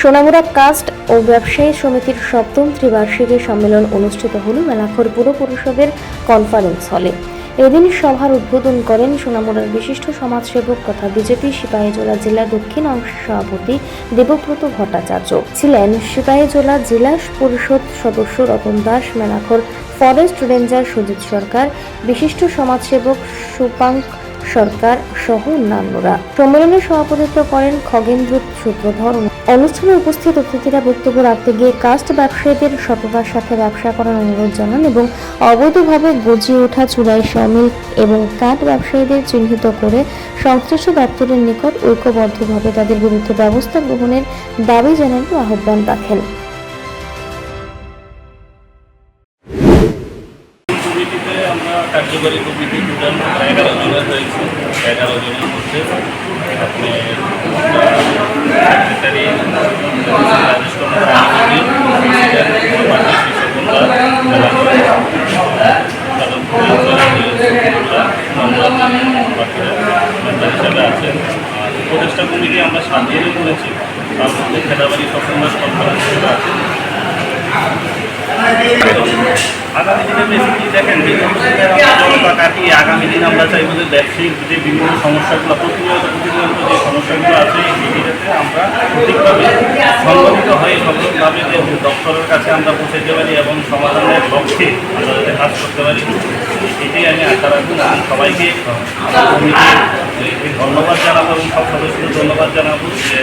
Sonamura caste ও ব্যবসায়ী সমিতির সপ্তম ত্রিবার্ষিকী সম্মেলন অনুষ্ঠিত হল মেলাখর পুর পরিষদের কনফারেন্স হলে এদিন সভার উদ্বোধন করেন সোনামুড়ার বিশিষ্ট সমাজসেবক তথা বিজেপি সিপাহীজোলা জেলা দক্ষিণ অংশের সভাপতি দেবব্রত ভট্টাচার্য। ছিলেন সিপাহীজোলা জেলা পরিষদ সদস্য রতন দাস মেলাখর ফরেস্ট রেঞ্জার সুজিত সরকার, বিশিষ্ট সমাজসেবক সুপাঙ্ক সরকার সহ অন্যান্যরা। সম্মেলনে সভাপতিত্ব করেন খগেন্দ্র সূত্রধর অনুষ্ঠানে উপস্থিত অতিথিরা বক্তব্য রাখতে গিয়ে কাস্ট ব্যবসায়ীদের সততার সাথে ব্যবসা করার অনুরোধ জানান এবং অবৈধভাবে গজিয়ে ওঠা চুলাই সমিল এবং কাঠ ব্যবসায়ীদের চিহ্নিত করে সংশ্লিষ্ট দপ্তরের নিকট ঐক্যবদ্ধভাবে তাদের বিরুদ্ধে ব্যবস্থা গ্রহণের দাবি জানানোর আহ্বান রাখেন। কমিটিতে আমরা কার্যকরী কমিটি টোটাল এগারো জনের হয়েছে এগারো জনের মধ্যে। আপনি সেক্রেটারি হিসাবে আছেন আর উপদেষ্টা কমিটি আমরা সাতজনই করেছি তার মধ্যে খেলাবাড়ি সপ্তমাস কনফারেন্স আগামী দিন আমরা চাইব যে যে বিভিন্ন সমস্যাগুলো, প্রতিনিয়ত প্রতিনিয়ত যে সমস্যাগুলো আছে সেটাতে আমরা সঠিকভাবে কাছে আমরা পৌঁছাতে পারি এবং সমাধানের লক্ষ্যে করতে পারি, এটাই আমি আশা রাখব। আমি সবাইকে ধন্যবাদ জানাব এবং সব সদস্যদের ধন্যবাদ জানাব যে